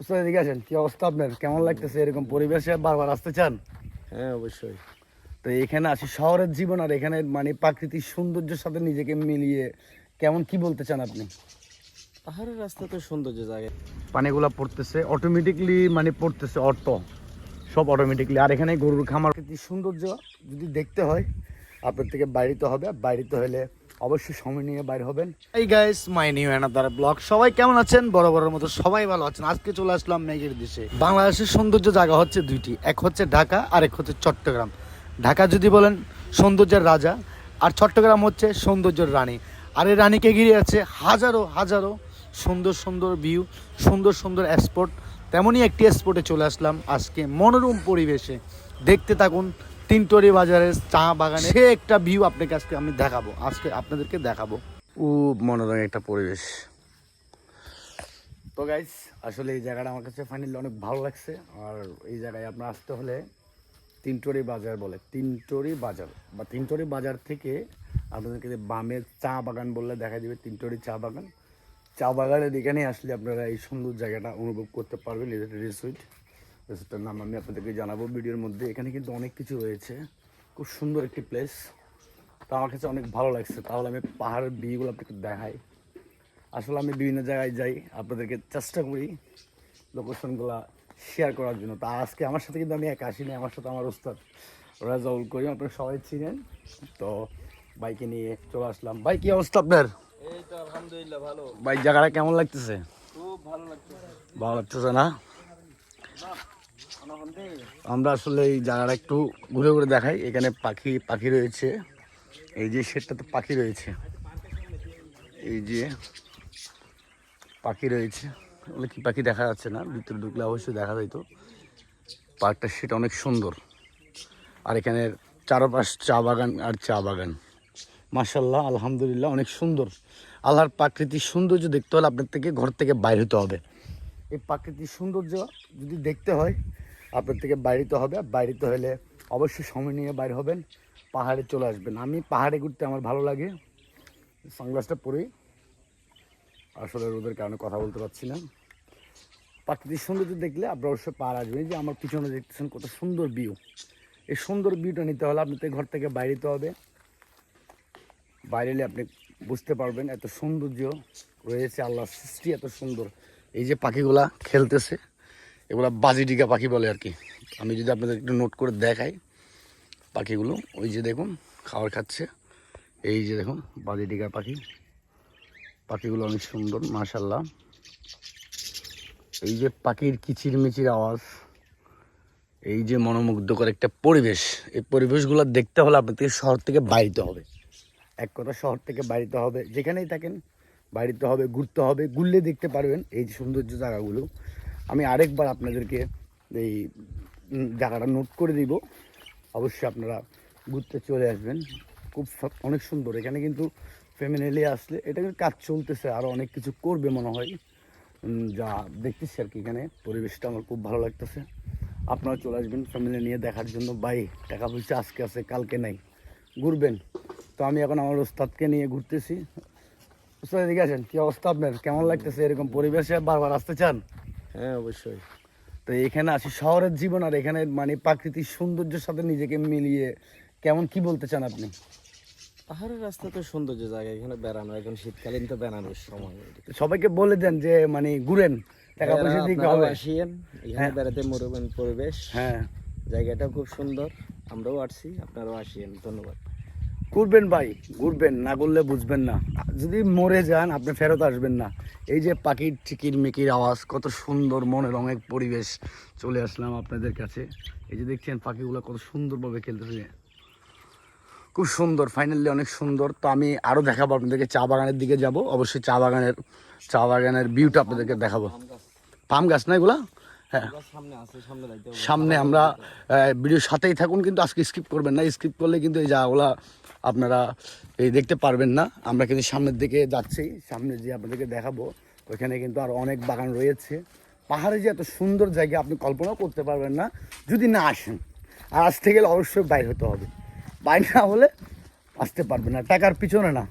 উস্তাদ এদিকে আসেন কি অবস্থা আপনার? কেমন লাগতেছে? এরকম পরিবেশে বারবার আসতে চান? হ্যাঁ অবশ্যই। তো এখানে আসি শহরের জীবন আর এখানে মানে প্রাকৃতিক সৌন্দর্যের সাথে নিজেকে মিলিয়ে কেমন কি বলতে চান আপনি? পাহাড়ের রাস্তা তো সৌন্দর্য জায়গা পানিগুলা পড়তেছে অটোমেটিকলি মানে পড়তেছে অটো। সব অটোমেটিকলি আর এখানে গরুর খামার। সৌন্দর্য যদি দেখতে হয় আপনার থেকে বাইরিতে হবে, বাইরিতে হলে অবশ্যই সময় নিয়ে বাইর হবেন। এই guys my new another blog সবাই কেমন আছেন? বড় বড় মতো সবাই ভালো আছেন। আজকে চলে আসলাম মেঘের দেশে। বাংলাদেশের সৌন্দর্য জায়গা হচ্ছে দুইটি। এক হচ্ছে ঢাকা আর এক হচ্ছে চট্টগ্রাম। ঢাকা যদি বলেন সৌন্দর্যের রাজা, আর চট্টগ্রাম হচ্ছে সৌন্দর্যের রানী। আর এই রানীকে ঘিরে আছে হাজারো হাজারো সুন্দর সুন্দর ভিউ সুন্দর সুন্দর স্পট তেমনই একটি স্পটে চলে আসলাম আজকে মনোরম পরিবেশে। দেখতে থাকুন তিনটরি বাজারের চা বাগানে। সে একটা ভিউ আপনাকে আজকে আমি দেখাবো। আজকে আপনাদেরকে দেখাবো। ও মনোরম একটা পরিবেশ। তো গাইস আসলে এই জায়গাটা আমার কাছে ফাইনালি অনেক ভালো লাগছে। আর এই জায়গায় আপনার আসতে হলে তিনটরি বাজার বলে। তিনটরি বাজার বা তিনটরি বাজার থেকে আপনাদেরকে যে বামের চা বাগান বললে দেখা দিবে তিনটরি চা বাগান। চা বাগানের এখানে আসলে আপনারা এই সুন্দর জায়গাটা অনুভব করতে পারবেন রিসুইট রিসুইটের নাম আমি আপনাদেরকে জানাব ভিডিওর মধ্যে। এখানে কিন্তু অনেক কিছু রয়েছে। খুব সুন্দর একটি প্লেস তা আমার কাছে অনেক ভালো লাগছে। তাহলে আমি পাহাড়ের বিয়েগুলো আপনাকে দেখাই। আসলে আমি বিভিন্ন জায়গায় যাই আপনাদেরকে চেষ্টা করি লোকেশনগুলো শেয়ার করার জন্য। তা আজকে আমার সাথে কিন্তু আমি এক আসিনি আমার সাথে আমার ওস্তাদ রাজাউল করিম আপনারা সবাই চিনেন। তো বাইকে নিয়ে চলে আসলাম। ভাই কি অবস্থা আপনার? এই তো আলহামদুলিল্লাহ ভালো। ভাই জায়গাটা কেমন লাগতেছে? খুব ভালো লাগতেছে। ভালো লাগতেছে না? আমরা আসলে এই জায়গাটা একটু ঘুরে ঘুরে দেখাই। এখানে পাখি পাখি রয়েছে। এই যে সেটটাতে পাখি রয়েছে। এই যে পাখি রয়েছে। ওগুলো কি পাখি দেখা যাচ্ছে না? ভিতরে ঢুকলে অবশ্যই দেখা যাইতো। পার্কটা সেটা অনেক সুন্দর। আর এখানে চারপাশ চা বাগান আর চা বাগান। মাসাল্লাহ আলহামদুলিল্লাহ, অনেক সুন্দর। আল্লাহর প্রাকৃতিক সৌন্দর্য দেখতে হলে আপনার থেকে ঘর থেকে বাইরে হতে হবে। এই প্রাকৃতিক সৌন্দর্য যদি দেখতে হয় আপনার থেকে বাইরেতে হবে। বাইরেতে হলে অবশ্যই সময় নিয়ে বাইর হবেন, পাহাড়ে চলে আসবেন। আমি পাহাড়ে ঘুরতে আমার ভালো লাগে। সানগ্লাসটা পরেই। আসলে রোদের কারণে কথা বলতে পারছি না। প্রাকৃতিক সৌন্দর্য দেখলে আপনার অবশ্যই পাহাড় আসবেন। যে আমার পিছনে দেখতেছেন কত সুন্দর ভিউ এই সুন্দর ভিউটা নিতে হলে আপনাদের ঘর থেকে বাইরেতে হবে। বাইরে এলে আপনি বুঝতে পারবেন এত সৌন্দর্য রয়েছে, আল্লাহর সৃষ্টি এত সুন্দর। এই যে পাখিগুলা খেলতেছে। এগুলা বাজিডিকা পাখি বলে আর কি। আমি যদি আপনাদের একটু নোট করে দেখাই পাখিগুলো, ওই যে দেখুন, খাবার খাচ্ছে। এই যে দেখুন বাজিডিকা পাখি। পাখিগুলো অনেক সুন্দর মাশাল্লাহ এই যে পাখির কিচির মিচির আওয়াজ, এই যে মনোমুগ্ধকর একটা পরিবেশ। এই পরিবেশগুলো দেখতে হলে আপনাদের শহর থেকে বাড়িতে হবে। এক কথা, শহর থেকে বাড়িতে হবে। যেখানেই থাকেন, বাড়িতে হবে, ঘুরতে হবে, ঘুরলে দেখতে পারবেন এই সৌন্দর্য জায়গাগুলো। আমি আরেকবার আপনাদেরকে এই জায়গাটা নোট করে দিব। অবশ্যই আপনারা ঘুরতে চলে আসবেন। খুব অনেক সুন্দর। এখানে কিন্তু ফ্যামিলি আসলে এটা কিন্তু কাজ চলতেছে আরও অনেক কিছু করবে মনে হয়। যা দেখতেছি আর কি এখানে। পরিবেশটা আমার খুব ভালো লাগতেছে। আপনারা চলে আসবেন ফ্যামিলি নিয়ে দেখার জন্য। বাই টাকা পয়সা আজকে আছে, কালকে নাই। ঘুরবেন। তো আমি এখন আমার ওস্তাদকে নিয়ে ঘুরতেছি। ওস্তাদ, এদিকে আসেন। কি অবস্থা আপনার? কেমন লাগতেছে? এরকম পরিবেশে বারবার আসতে চান? হ্যাঁ অবশ্যই। তো এখানে আসি শহরের জীবন আর এখানে মানে প্রাকৃতিক সৌন্দর্যের সাথে নিজেকে মিলিয়ে কেমন কি বলতে চান আপনি? পাহাড়ের রাস্তা তো সৌন্দর্য জায়গা এখানে বেড়ানো এখন শীতকালীন তো বেড়ানোর সময়। সবাইকে বলে দেন যে মানে ঘুরেন টাকা পয়সা আপনারাও হবে। আসিয়েন এখানে হ্যাঁ। বেড়াতে মরুবেন পরিবেশ। হ্যাঁ। জায়গাটাও খুব সুন্দর আমরাও আসছি আপনারাও আসিয়েন ধন্যবাদ। ঘুরবেন ভাই, ঘুরবেন, না করলে বুঝবেন না। যদি মরে যান, আপনি ফেরত আসবেন না। এই যে পাখির চিকির মিকির আওয়াজ, কত সুন্দর মনের রঙের পরিবেশ চলে আসলাম আপনাদের কাছে। এই যে দেখছেন পাখিগুলো কত সুন্দরভাবে খেলতেছে। খুব সুন্দর ফাইনালি অনেক সুন্দর। তো আমি আরও দেখাবো, আপনাদেরকে চা বাগানের দিকে যাব। অবশ্যই চা বাগানের চা বাগানের ভিউটা আপনাদেরকে দেখাবো। পাম গাছ না এগুলা? হ্যাঁ। সামনে সামনে আমরা ভিডিওর সাথেই থাকুন, কিন্তু আজকে স্কিপ করবেন না। স্কিপ করলে কিন্তু এই জায়গাগুলো আপনারা এই দেখতে পারবেন না। আমরা কিন্তু সামনের দিকে যাচ্ছি সামনে যে আপনাদেরকে দেখাবো ওইখানে কিন্তু আর অনেক বাগান রয়েছে। পাহাড়ে যে এত সুন্দর জায়গা আপনি কল্পনাও করতে পারবেন না যদি না আসেন। আর আসতে গেলে অবশ্যই বাইর হতে হবে। বাইর না হলে আসতে পারবেন না। টাকার পিছনে না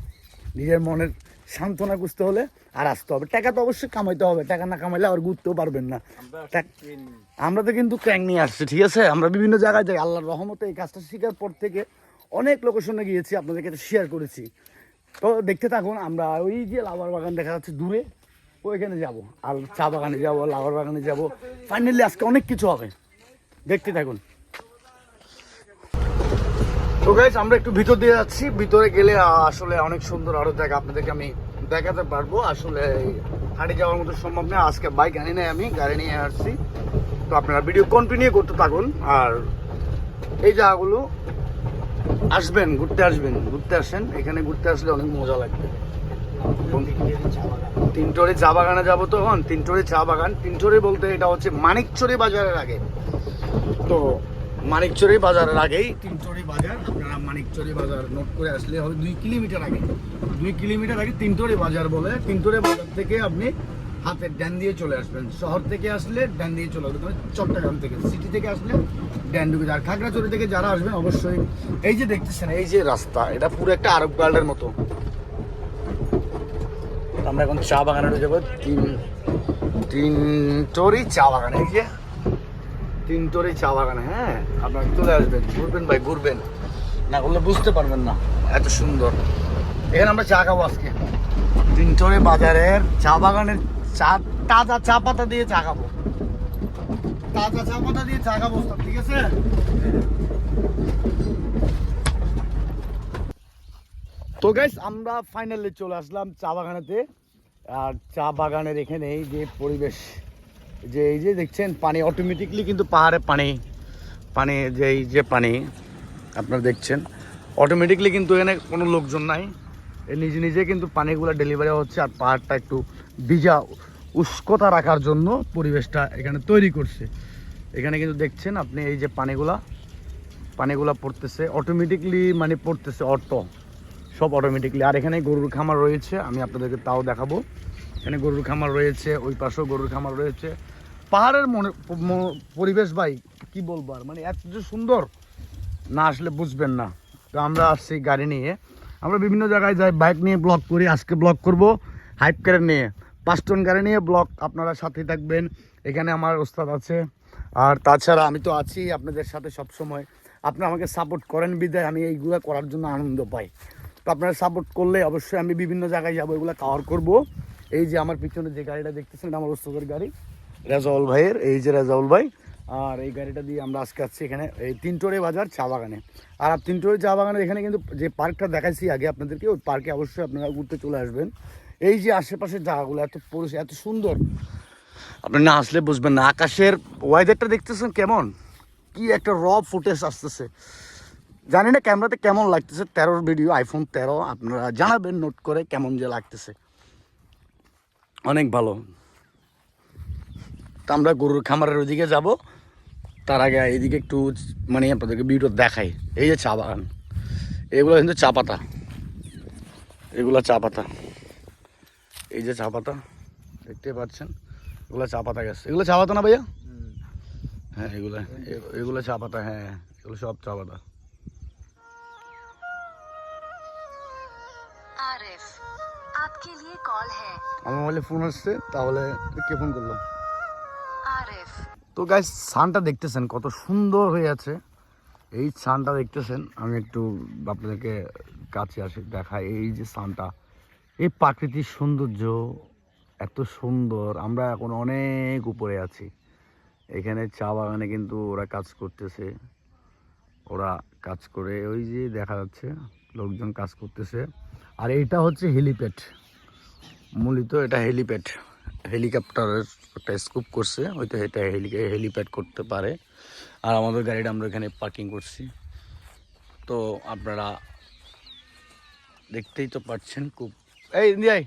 নিজের মনের সান্ত্বনা খুঁজতে হলে আর আসতে হবে। টাকা তো অবশ্যই কামাইতে হবে টাকা না কামাইলে আর ঘুরতেও পারবেন না। আমরা তো কিন্তু ক্যাং নিয়ে আসছি ঠিক আছে? আমরা বিভিন্ন জায়গায় যাই আল্লাহর রহমতে এই কাজটা শেখার পর থেকে অনেক লোকেশনে গিয়েছি, আপনাদেরকে শেয়ার করেছি। তো দেখতে থাকুন, আমরা ওই যে লাভার বাগান দেখা যাচ্ছে দূরে, ওইখানে যাব। আর চা বাগানে যাব, লাভার বাগানে যাব। ফাইনালি আজকে অনেক কিছু হবে। দেখতে থাকুন। তো গাইজ আমরা একটু ভিতর দিয়ে যাচ্ছি। ভিতরে গেলে আসলে অনেক সুন্দর আরও জায়গা আপনাদেরকে আমি দেখাতে পারব। আসলে হাঁটে যাওয়ার মতো সম্ভব না। আজকে বাইক আনি নাই আমি, গাড়ি নিয়ে আসছি। তো আপনারা ভিডিও কন্টিনিউ করতে থাকুন। আর এই জায়গাগুলো আসবেন, ঘুরতে আসবেন, ঘুরতে আসেন। এখানে ঘুরতে আসলে অনেক মজা লাগবে। তিনটোরে চা বাগানে যাব তখন তিনটোরে চা বাগান। তিনটোরে বলতে এটা হচ্ছে মানিকচুরি বাজারের আগে। তো মানিকচুরি বাজারের আগেই তিনচুরি বাজার, আপনারা মানিকচুরি বাজার নোট করে আসলে হবে দুই কিলোমিটার আগে। দুই কিলোমিটার আগে তিনটরি বাজার বলে। তিনটরি বাজার থেকে আপনি হাতের ড্যান দিয়ে চলে আসবেন। শহর থেকে আসলে ড্যান দিয়ে চলে আসবেন। চট্টগ্রাম থেকে সিটি থেকে আসলে ডান ঢুকে আর খাগড়াছড়ি থেকে যারা আসবেন, অবশ্যই এই যে দেখতেছেন, এই যে রাস্তা, এটা পুরো একটা আরব গার্ডের মতো। আমরা এখন চা বাগানে ঢুকে যাব। তিন তিনটরি চা বাগান, এই যে। তিনটরি চা বাগানে হ্যাঁ? আপনারা চলে আসবেন। ঘুরবেন ভাই, ঘুরবেন। না করলে বুঝতে পারবেন না, এত সুন্দর। এখানে আমরা চা খাব আজকে। তিনটরে বাজারের চা বাগানের চা, তাজা চা পাতা দিয়ে চা খাব। তাজা চা পাতা দিয়ে চা খাব ঠিক আছে? তো গাইস আমরা ফাইনালি চলে আসলাম চা বাগানেতে। আর চা বাগানের এখানে এই যে পরিবেশ, যে এই যে দেখছেন, পানি অটোমেটিকলি কিন্তু পাহাড়ে পানি পানি যে এই যে পানি, আপনারা দেখছেন অটোমেটিকলি কিন্তু এখানে কোনো লোকজন নাই। নিজে নিজে কিন্তু পানিগুলো ডেলিভারি হচ্ছে আর পাহাড়টা একটু ভিজা উষ্কতা রাখার জন্য পরিবেশটা এখানে তৈরি করছে। এখানে কিন্তু দেখছেন আপনি এই যে পানিগুলা পানিগুলা পড়তেছে অটোমেটিকলি মানে পড়তেছে অটো সব অটোমেটিকলি আর এখানে গরুর খামার রয়েছে, আমি আপনাদেরকে তাও দেখাবো। এখানে গরুর খামার রয়েছে, ওই পাশেও গরুর খামার রয়েছে। পাহাড়ের মনে পরিবেশ ভাই, কি বলব আর? মানে এত যে সুন্দর, না আসলে বুঝবেন না। তো আমরা আসছি গাড়ি নিয়ে, আমরা বিভিন্ন জায়গায় যাই বাইক নিয়ে ব্লগ করি, আজকে ব্লগ করব হাইপ কার নিয়ে। পাঁচ টন গাড়ি নিয়ে ব্লক আপনারা সাথে থাকবেন। এখানে আমার ওস্তাদ আছে। আর তাছাড়া আমি তো আছি আপনাদের সাথে সব সময় আপনারা আমাকে সাপোর্ট করেন বিদায়, আমি এইগুলো করার জন্য আনন্দ পাই। তো আপনারা সাপোর্ট করলে অবশ্যই আমি বিভিন্ন জায়গায় যাব, এগুলো কভার করব। এই যে আমার পিছনে যে গাড়িটা দেখতেছেন, এটা আমার ওস্তাদের গাড়ি, রেজাউল ভাইয়ের। এই যে রেজাউল ভাই, আর এই গাড়িটা দিয়ে আমরা আজকে আসছি এখানে, এই তিনটোরে বাজার চা বাগানে। আর তিনটোরে চা বাগানের এখানে কিন্তু যে পার্কটা দেখাইছি আগে আপনাদেরকে, ওই পার্কে অবশ্যই আপনারা ঘুরতে চলে আসবেন। এই যে আশেপাশের জায়গাগুলো এত পরিষ্কার এত সুন্দর। আপনি না আসলে বুঝবেন না। আকাশের ওয়েদারটা দেখতেছেন কেমন? কি একটা র ফুটেজ আসতেছে। জানি না ক্যামেরাতে কেমন লাগতেছে। তেরোর ভিডিও আইফোন তেরো, আপনারা জানাবেন নোট করে কেমন যে লাগতেছে। অনেক ভালো। তো আমরা গরুর খামারের ওইদিকে যাব। তার আগে এইদিকে একটু মানে আপনাদেরকে ভিডিও দেখাই। এই যে চা বাগান। এগুলো কিন্তু চা পাতা। এগুলো চা পাতা। এই যে চা পাতা দেখতে পাচ্ছেন? এগুলো চা পাতা গেছে। এগুলো চা পাতা না ভাইয়া? হ্যাঁ এগুলো এগুলো চা পাতা হ্যাঁ, হ্যাঁ এগুলো সব চা পাতা। আমার মোবাইলে ফোন আসছে তাহলে কে ফোন তো দেখতেছেন কত সুন্দর হয়ে আছে। এই দেখতেছেন আমি একটু আপনাদেরকে কাছে আসি দেখাই। এই যে সানটা এই প্রাকৃতিক সৌন্দর্য এত সুন্দর। আমরা এখন অনেক উপরে আছি। এখানে চা বাগানে কিন্তু ওরা কাজ করতেছে। ওরা কাজ করে, ওই যে দেখা যাচ্ছে লোকজন কাজ করতেছে। আর এটা হচ্ছে হেলিপ্যাড। মূলত এটা হেলিপ্যাড। হেলিকপ্টারের একটা স্কুপ করছে, হয়তো এটা হেলি, হেলিপ্যাড করতে পারে। আর আমাদের গাড়িটা আমরা এখানে পার্কিং করছি। তো আপনারা দেখতেই তো পাচ্ছেন খুব এই দিয়াই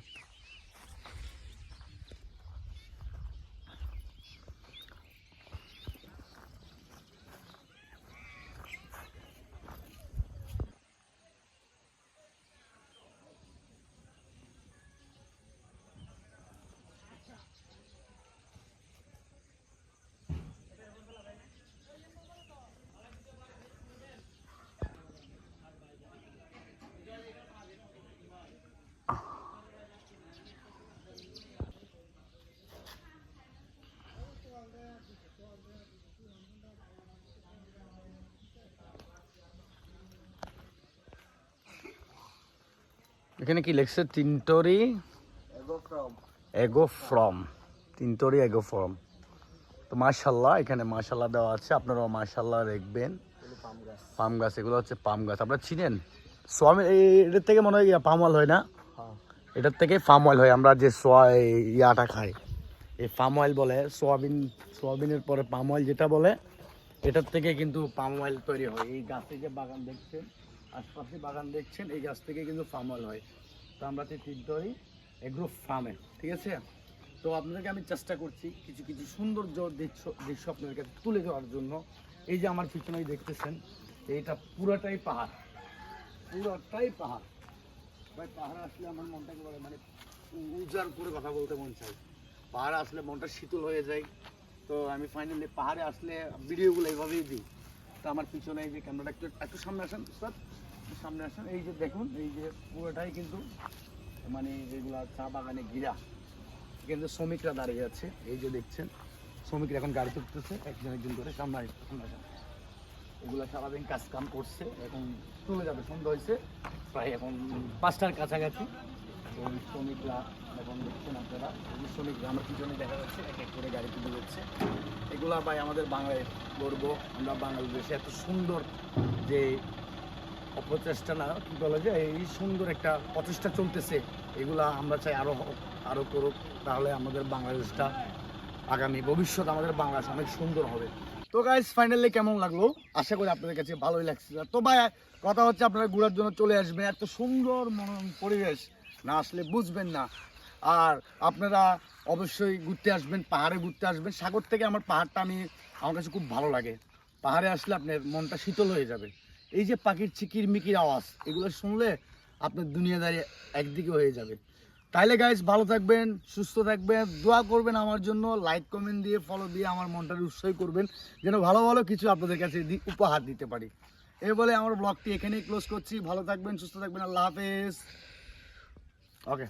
এখানে কি লেখছে? তিনটরি এগো ফ্রম। তিনটরি এগো ফ্রম। তো মাশাল্লাহ এখানে মাশাল্লাহ দেওয়া আছে। আপনারাও মাশাল্লাহ দেখবেন। পাম গাছ, এগুলো হচ্ছে পাম গাছ। আপনারা চিনেন? সোয়াবিন এটার থেকে মনে হয় পাম অয়েল হয় না? এটার থেকে ফার্ম অয়েল হয়। আমরা যে সোয়া ইয়াটা খাই। এই ফার্ম অয়েল বলে, সোয়াবিন, সোয়াবিনের পরে পাম অয়েল যেটা বলে, এটার থেকে কিন্তু পাম অয়েল তৈরি হয়। এই গাছে যে বাগান দেখছেন আশপাশে বাগান দেখছেন, এই গাছ থেকে কিন্তু অয়েল হয়। তো আমরা তো তিনটই এগ্রো ফার্মে, ঠিক আছে? তো আপনাদেরকে আমি চেষ্টা করছি কিছু কিছু সৌন্দর্য দৃশ্য দৃশ্য আপনাদের কাছে তুলে দেওয়ার জন্য। এই যে আমার পিছনে দেখতেছেন, এইটা পুরোটাই পাহাড়। পুরোটাই পাহাড়। ভাই, পাহাড়ে আসলে আমার মনটা একেবারে মানে উজাড় করে কথা বলতে মন চাই পাহাড়ে আসলে মনটা শীতল হয়ে যায়। তো আমি ফাইনালি পাহাড়ে আসলে ভিডিওগুলো এইভাবেই দিই। তো আমার পিছনে যে ক্যামেরাটা একটু একটু সামনে আসেন, স্যার। সামনে আসেন। এই যে দেখুন, এই যে পুরোটাই কিন্তু মানে যেগুলা চা বাগানে ঘিরা, কিন্তু শ্রমিকরা দাঁড়িয়ে আছে। এই যে দেখছেন, শ্রমিকরা এখন গাড়ি তুলতেছে, একজন একজন করে সামনে সামনে আসেন। এগুলো সারাদিন কাজ কাম করছে, এখন চলে যাবে, সন্ধ্যা হয়েছে, প্রায় এখন পাঁচটার কাছাকাছি। তো শ্রমিকরা এখন দেখছেন আপনারা শ্রমিকরা, আমার পিছনে দেখা যাচ্ছে, এক এক করে গাড়ি তুলে যাচ্ছে এগুলা ভাই আমাদের বাংলায় গর্ব, আমরা বাংলাদেশে এত সুন্দর যে অপচেষ্টা না কি বলা যায় এই সুন্দর একটা প্রচেষ্টা চলতেছে এগুলা আমরা চাই আরও হোক, আরও করুক তাহলে আমাদের বাংলাদেশটা আগামী ভবিষ্যৎ আমাদের বাংলাদেশ অনেক সুন্দর হবে। তো গাইজ ফাইনালি কেমন লাগল? আশা করি আপনাদের কাছে ভালোই লাগছে। তো ভাই কথা হচ্ছে আপনারা ঘোরার জন্য চলে আসবেন এত সুন্দর মনোরম পরিবেশ না আসলে বুঝবেন না। আর আপনারা অবশ্যই ঘুরতে আসবেন পাহাড়ে ঘুরতে আসবেন। সাগর থেকে আমার পাহাড়টা আমি আমার কাছে খুব ভালো লাগে। পাহাড়ে আসলে আপনার মনটা শীতল হয়ে যাবে। এই যে পাখির চিকির মিকির আওয়াজ, এগুলো শুনলে আপনার দুনিয়াদারি একদিকে হয়ে যাবে। তাইলে গাইজ ভালো থাকবেন, সুস্থ থাকবেন, দোয়া করবেন আমার জন্য লাইক কমেন্ট দিয়ে ফলো দিয়ে আমার মনটাকে উৎসাহ করবেন, যেন ভালো ভালো কিছু আপনাদের কাছে উপহার দিতে পারি। এই বলে আমার ব্লগটি এখানেই ক্লোজ করছি। ভালো থাকবেন, সুস্থ থাকবেন, আল্লাহ হাফেজ। ওকে